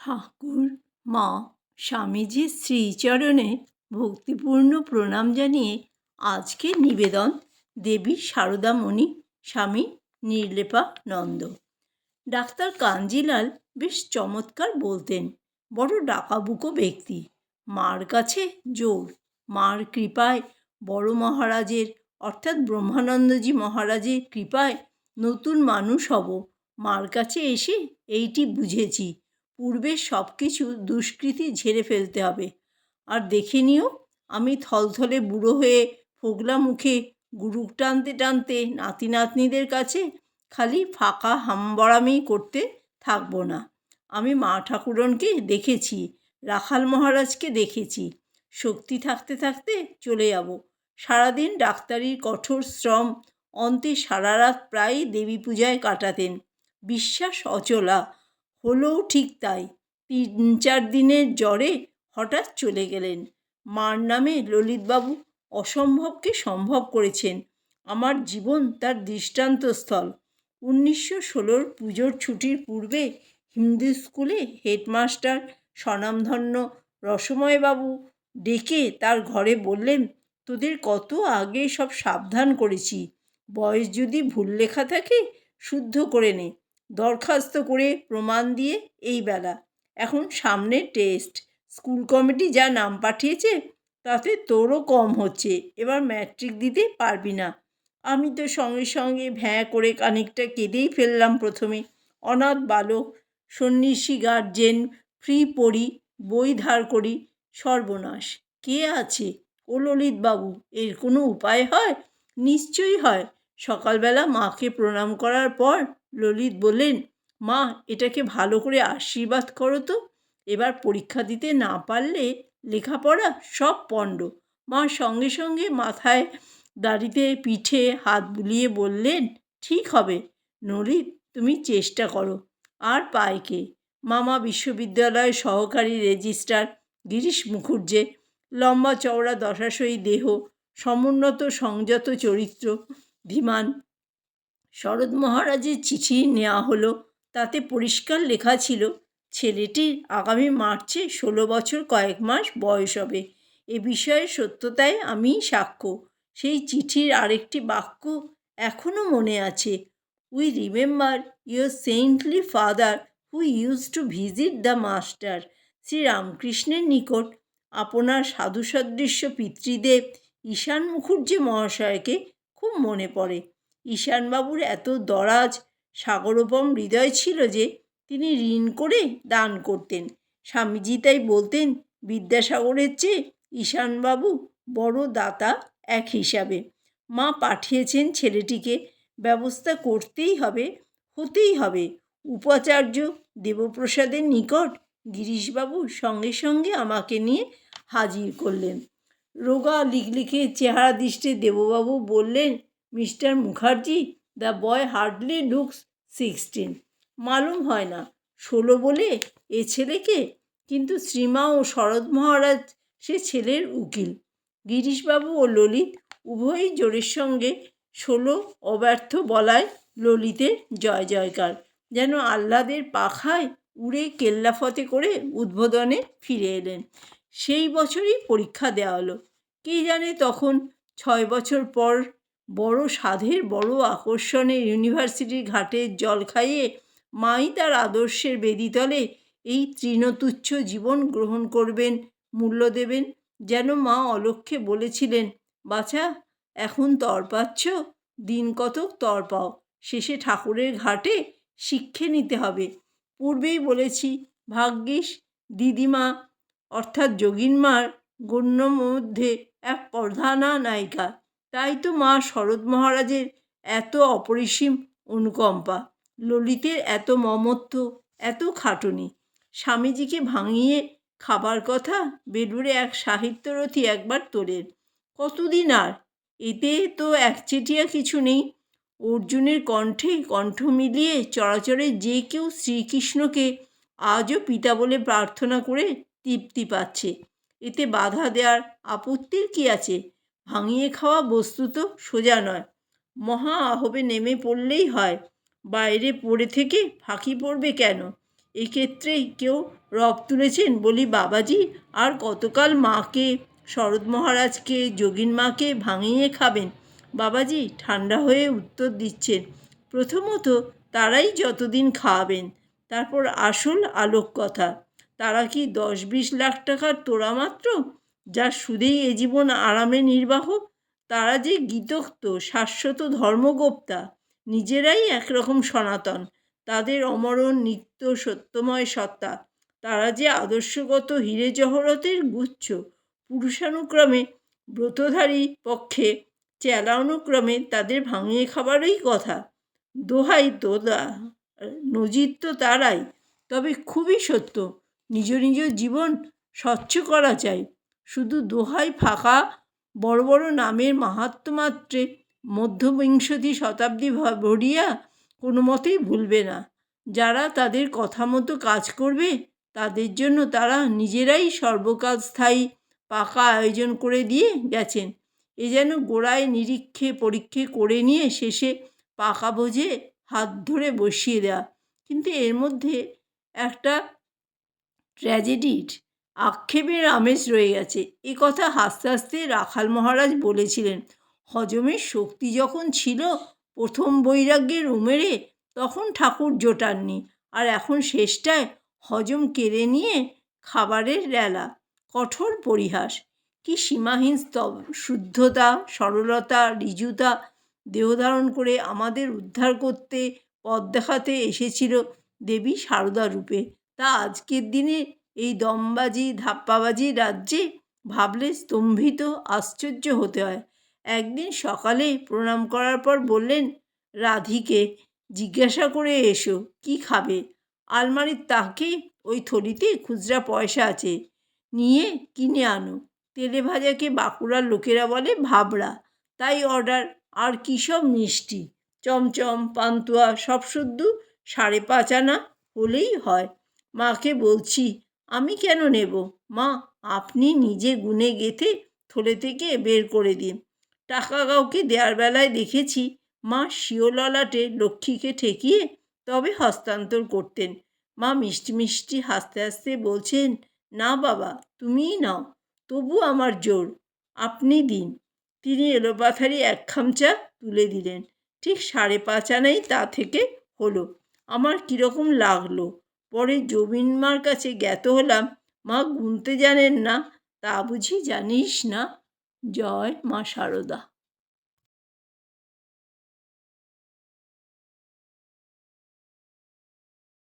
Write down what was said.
ঠাকুর, মা, স্বামীজির শ্রীচরণে ভক্তিপূর্ণ প্রণাম জানিয়ে আজকে নিবেদন, দেবী সারদামণি, স্বামী নির্লেপানন্দ। ডাক্তার কাঞ্জিলাল বেশ চমৎকার বলতেন, বড় ডাকাবুকো ব্যক্তি, মার কাছে জোর, মার কৃপায়, বড় মহারাজের, অর্থাৎ ব্রহ্মানন্দজি মহারাজের কৃপায় নতুন মানুষ হব, মার কাছে এসে এইটি বুঝেছি। পূর্বের সব কিছু দুষ্কৃতি ঝেড়ে ফেলতে হবে। আর দেখে নিও, আমি থলথলে বুড়ো হয়ে ফোগলা মুখে গুরুক টানতে টানতে নাতি নাতনিদের কাছে খালি ফাঁকা হামবড়ামি করতে থাকব না। আমি মা ঠাকুরনকে দেখেছি, রাখাল মহারাজকে দেখেছি। শক্তি থাকতে থাকতে চলে যাব। সারাদিন ডাক্তারির কঠোর শ্রম, অন্তে সারা রাত প্রায়ই দেবী পূজায় কাটাতেন। বিশ্বাস অচলা হলেও ঠিক তাই। তিন, চার দিনের জ্বরে হঠাৎ চলে গেলেন। মার নামে ললিতবাবু অসম্ভবকে সম্ভব করেছেন। আমার জীবন তার দৃষ্টান্তস্থল উনিশশো ষোলোর পুজোর ছুটির পূর্বে হিন্দু স্কুলে হেডমাস্টার স্বনামধন্য রসময়বাবু ডেকে তার ঘরে বললেন, তোদের কত আগে সব সাবধান করেছি। বয়স যদি ভুল লেখা থাকে, শুদ্ধ করে নে। দরখাস্ত করে প্রমাণ দিয়ে এই বেলা। এখন সামনে টেস্ট স্কুল কমিটি যা নাম পাঠিয়েছে, তাতে তোরও কম হচ্ছে। এবার ম্যাট্রিক দিতে পারবি না। আমি তো সঙ্গে সঙ্গে ভ্যাঁ করে খানিকটা কেঁদেই ফেললাম প্রথমে। অনাথ বালক, সন্ন্যাসী গার্জেন ফ্রি পড়ি, বই ধার করি, সর্বনাশ। কে আছে? ও ললিতবাবু এর কোনো উপায় হয়? নিশ্চয়ই হয়। সকালবেলা মাকে প্রণাম করার পর ললিত বললেন, মা, এটাকে ভালো করে আশীর্বাদ করো তো। এবার পরীক্ষা দিতে না পারলে লেখাপড়া সব পণ্ড। মা সঙ্গে সঙ্গে মাথায় দাড়িতে পিঠে হাত বুলিয়ে বললেন, ঠিক হবে নলিত তুমি চেষ্টা করো। আর পায়কে মামা বিশ্ববিদ্যালয়ের সহকারী রেজিস্ট্রার গিরিশ মুখুর্জে, লম্বা চওড়া দশাশয়ী দেহ, সমুন্নত সংযত চরিত্র, ধীমান শরৎ মহারাজের চিঠি নেওয়া হলো। তাতে পরিষ্কার লেখা ছিল, ছেলেটির আগামী মার্চে ষোলো বছর কয়েক মাস বয়স হবে। এ বিষয়ে সত্যতায় আমি সাক্ষ্য। সেই চিঠির আরেকটি বাক্য এখনও মনে আছে। We remember your saintly father who use to visit the master শ্রীরামকৃষ্ণের নিকট। আপনার সাধুসদৃশ্য পিতৃদেব ঈশান মুখুর্জি মহাশয়কে খুব মনে পড়ে। ঈশানবাবুর এত দরাজ সাগরোপম হৃদয় ছিল যে তিনি ঋণ করে দান করতেন। স্বামীজি তাই বলতেন, বিদ্যাসাগরের চেয়ে ঈশানবাবু বড় দাতা এক হিসাবে। মা পাঠিয়েছেন ছেলেটিকে, ব্যবস্থা করতেই হবে, হতেই হবে। উপাচার্য দেবপ্রসাদের নিকট গিরিশবাবু সঙ্গে সঙ্গে আমাকে নিয়ে হাজির করলেন। রোগা লিখলিখে চেহারা দৃষ্টে দেববাবু বললেন mister Mukherjee, the boy hardly looks sixteen. মালুম হয় না, ষোলো বলে এ ছেলেকে, কিন্তু শ্রীমা ও শরৎ মহারাজ সে ছেলের উকিল। গিরিশবাবু ও ললিত উভয়ই জোরের সঙ্গে ষোলো অব্যর্থ বলায় ললিতের জয় জয়কার, যেন আহ্লাদের পাখায় উড়ে কেল্লাফতে করে উদ্বোধনে ফিরে এলেন। সেই বছরই পরীক্ষা দেওয়া হলো। কে জানে তখন ছয় বছর পর বড় সাধের বড় আকর্ষণে ইউনিভার্সিটির ঘাটে জল খাইয়ে মাই তার আদর্শের বেদিতলে এই তৃণতুচ্ছ জীবন গ্রহণ করবেন, মূল্য দেবেন, যেন মা অলক্ষ্যে বলেছিলেন, বাছা, এখন তর পাচ্ছ, দিন কতক তর পাও, শেষে ঠাকুরের ঘাটে শিক্ষে নিতে হবে। পূর্বেই বলেছি, ভাগ্যিস দিদিমা, অর্থাৎ যোগিনমার গণ্য মধ্যে এক প্রধানা নায়িকা। তাই তো মা শরৎ মহারাজের এত অপরিসীম অনুকম্পা, ললিতের এত মমত্ব, এত খাটুনি। স্বামীজিকে ভাঙিয়ে খাবার কথা বেলুড়ে এক সাহিত্যরথী একবার তোলেন। কতদিন আর? এতে তো একচেটিয়া কিছু নেই। অর্জুনের কণ্ঠে কণ্ঠ মিলিয়ে চরাচরে যে কেউ শ্রীকৃষ্ণকে আজও পিতা বলে প্রার্থনা করে তৃপ্তি পাচ্ছে। এতে বাধা দেওয়ার আপত্তির কী আছে? ভাঙিয়ে খাওয়া বস্তু তো সোজা নয়। মহা আহবে নেমে পড়লেই হয়। বাইরে পড়ে থেকে ফাঁকি পড়বে কেন? এক্ষেত্রে কেউ রব তুলেছেন বলি বাবাজি, আর কতকাল মাকে, শরৎ মহারাজকে, যোগিন মাকে ভাঙিয়ে খাবেন? বাবাজি ঠান্ডা হয়ে উত্তর দিচ্ছেন, প্রথমত তারাই যতদিন খাওয়াবেন তারপর আসল আলোক কথা তারা কি দশ বিশ লাখ টাকার তোড়া মাত্র? যার সুদেই এ জীবন আরামে নির্বাহ, তারা যে গীতোক্ত, শাশ্বত ধর্মগোপ্তা, নিজেরাই একরকম সনাতন, তাদের অমরণ নিত্য সত্যময় সত্তা, তারা যে আদর্শগত হিরে জহরতের গুচ্ছ, পুরুষানুক্রমে ব্রতধারী পক্ষে, চেলানুক্রমে তাদের ভাঙিয়ে খাবারই কথা, দোহাই তোদা নজির তো তারাই, তবে খুবই সত্য, নিজ নিজ জীবন স্বচ্ছ করা চাই শুধু দোহাই ফাঁকা, বড় বড় নামের মাহাত্ম মাত্রে মধ্যবিংশতি শতাব্দী ভরিয়া কোনো মতেই ভুলবে না। যারা তাদের কথা মতো কাজ করবে, তাদের জন্য তারা নিজেরাই সর্বকাল স্থায়ী পাকা আয়োজন করে দিয়ে গেছেন। এ যেন গোড়ায় নিরীক্ষে পরীক্ষে করে নিয়ে শেষে পাকা বোঝে হাত ধরে বসিয়ে দেওয়া কিন্তু এর মধ্যে একটা ট্র্যাজেডির আক্ষেপের আমেজ রয়ে গেছে। এ কথা হাসতে হাসতে রাখাল মহারাজ বলেছিলেন হজমের শক্তি যখন ছিল প্রথম বৈরাগ্যের উমেরে তখন ঠাকুর জোটাননি। আর এখন শেষটায় হজম কেড়ে নিয়ে খাবারের রেলা, কঠোর পরিহাস। কি সীমাহীন স্তব, শুদ্ধতা, সরলতা ঋজুতা দেহধারণ করে আমাদের উদ্ধার করতে পথ দেখাতে এসেছিল দেবী সারদা রূপে। তা আজকের দিনে এই দমবাজি, ধাপ্পাবাজি রাজ্যে ভাবলে স্তম্ভিত আশ্চর্য হতে হয়। একদিন সকালে প্রণাম করার পর বললেন, রাধিকে জিজ্ঞাসা করে এসো, কি খাবে? আলমারির তাকে ওই থলিতে খুচরা পয়সা আছে, নিয়ে কিনে আনো। তেলে ভাজাকে বাঁকুড়ার লোকেরা বলে ভাবড়া। তাই অর্ডার, আর কী সব মিষ্টি? চমচম, পান্তুয়া, সব শুদ্ধ সাড়ে পাঁচ আনা হলেই হয়। মাকে বলছি আমি কেন নেব? মা, আপনি নিজে গুনে গেথে থলে থেকে বের করে দিন। টাকা কাউকে দেওয়ার বেলায় দেখেছি মা শিও ললাটে লক্ষ্মীকে ঠেকিয়ে তবে হস্তান্তর করতেন। মা মিষ্টি মিষ্টি হাসতে হাসতে বলছেন, না বাবা, তুমিই নাও, তবু আমার জোর, আপনি দিন। তিনি এলোপাথারি এক খামচা তুলে দিলেন। ঠিক সাড়ে পাঁচ আনাই তা থেকে হলো। আমার কীরকম লাগল? পরে জমিন মার কাছে জ্ঞাত হলাম, মা, গুনতে জানেন না? তা বুঝি জানিস না। জয় মা, সারদা।